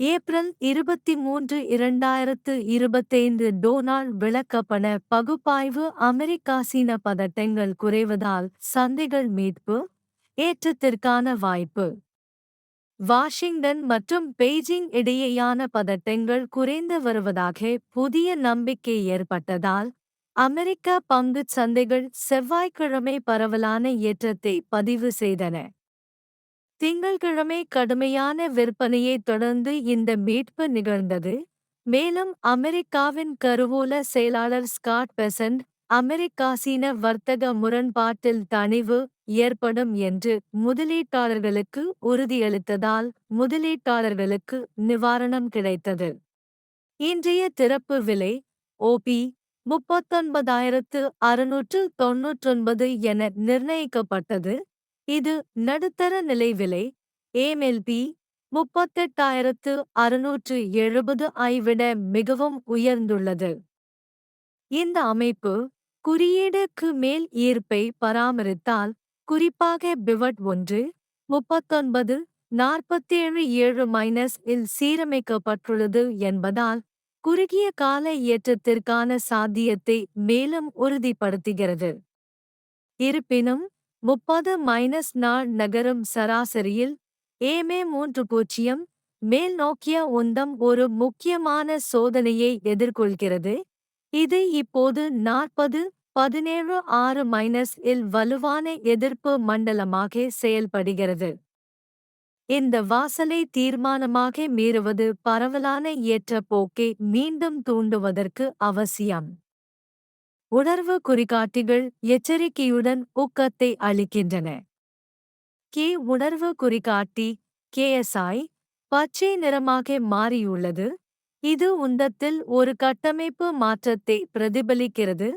April இருபத்தி மூன்று இரண்டாயிரத்து இருபத்தைந்து டோனால் விளக்கப்பட பகுப்பாய்வு அமெரிக்கா சீன பதட்டங்கள் குறைவதால் சந்தைகள் மீட்பு ஏற்றத்திற்கான வாய்ப்பு. வாஷிங்டன் மற்றும் பெய்ஜிங் இடையேயான பதட்டங்கள் குறைந்து வருவதாக புதிய நம்பிக்கை ஏற்பட்டதால் அமெரிக்க பங்குச் சந்தைகள் செவ்வாய்க்கிழமை பரவலான ஏற்றத்தை பதிவு செய்தன. திங்கள்கிழமை கடுமையான விற்பனையைத் தொடர்ந்து இந்த மீட்பு நிகழ்ந்தது. மேலும் அமெரிக்காவின் கருவூல செயலாளர் ஸ்காட் பெசன்ட் அமெரிக்கா சீன வர்த்தக முரண்பாட்டில் தணிவு ஏற்படும் என்று முதலீட்டாளர்களுக்கு உறுதியளித்ததால் முதலீட்டாளர்களுக்கு நிவாரணம் கிடைத்தது. இன்றைய திறப்பு விலை ஓபி முப்பத்தொன்பதாயிரத்து அறுநூற்று தொன்னூற்றொன்பது என நிர்ணயிக்கப்பட்டது. இது நடுத்தர நிலை விலை ஏமெல்பி முப்பத்தெட்டாயிரத்து அறுநூற்று எழுபது ஐ விட மிகவும் உயர்ந்துள்ளது. இந்த அமைப்பு குறியீடுக்கு மேல் ஈர்ப்பை பராமரித்தால் குறிப்பாக பிவட் ஒன்று முப்பத்தொன்பது நாற்பத்தேழு ஏழு மைனஸ் இல் சீரமைக்கப்பட்டுள்ளது என்பதால் குறுகிய கால ஏற்றத்திற்கான சாத்தியத்தை மேலும் உறுதிப்படுத்துகிறது. இருப்பினும் முப்பது மைனஸ் நாள் நகரும் சராசரியில் ஏமே மூன்று பூஜ்ஜியம் மேல் நோக்கிய உந்தம் ஒரு முக்கியமான சோதனையை எதிர்கொள்கிறது. இது இப்போது நாற்பது பதினேழு ஆறு மைனஸ் இல் வலுவான எதிர்ப்பு மண்டலமாக செயல்படுகிறது. இந்த வாசலை தீர்மானமாக மீறுவது பரவலான ஏற்ற போக்கை மீண்டும் தூண்டுவதற்கு அவசியம். உணர்வு குறிகாட்டிகள் எச்சரிக்கையுடன் ஊக்கத்தை அளிக்கின்றன. கே. உணர்வு குறிகாட்டி கேஎஸ்ஐ பச்சை நிறமாக மாறியுள்ளது. இது உந்தத்தில் ஒரு கட்டமைப்பு மாற்றத்தை பிரதிபலிக்கிறது.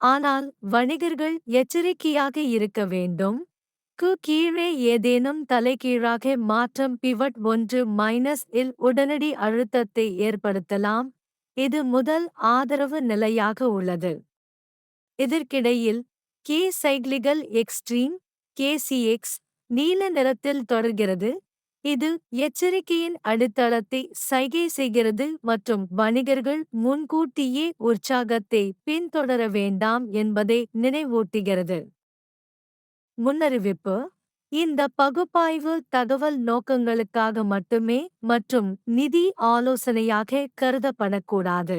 ஆனால் வணிகர்கள் எச்சரிக்கையாக இருக்க வேண்டும். கு கீழே ஏதேனும் தலைகீழாக மாற்றம் பிவட் ஒன்று மைனஸ் இல் உடனடி அழுத்தத்தை ஏற்படுத்தலாம். இது முதல் ஆதரவு நிலையாக உள்ளது. இதற்கிடையில் கே சைக்ளிகல் எக்ஸ்ட்ரீம் கேசிஎக்ஸ் நீல நிறத்தில் தொடர்கிறது. இது எச்சரிக்கையின் அடித்தளத்தை சைகை செய்கிறது மற்றும் வணிகர்கள் முன்கூட்டியே உற்சாகத்தை பின்தொடர வேண்டாம் என்பதை நினைவூட்டுகிறது. முன்னறிவிப்பு இந்த பகுப்பாய்வு தகவல் நோக்கங்களுக்காக மட்டுமே மற்றும் நிதி ஆலோசனையாக கருதப்படக்கூடாது.